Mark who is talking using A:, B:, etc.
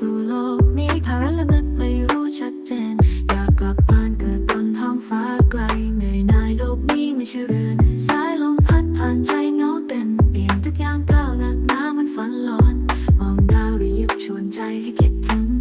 A: สู่โลกมีภาระแะนึกไม่รู้ชัดเจน อยากกลับบ้านเกิดบนท้องฟ้าไกลเหนื่อยนายโลกนี้ไม่ใช่เรือนสายลมพัดผ่านใจเงาเต็มเปลี่ยนทุกอย่างก้าวหนักหนามันฝันหลอน มองดาวหรือยุบชวนใจให้คิดถึง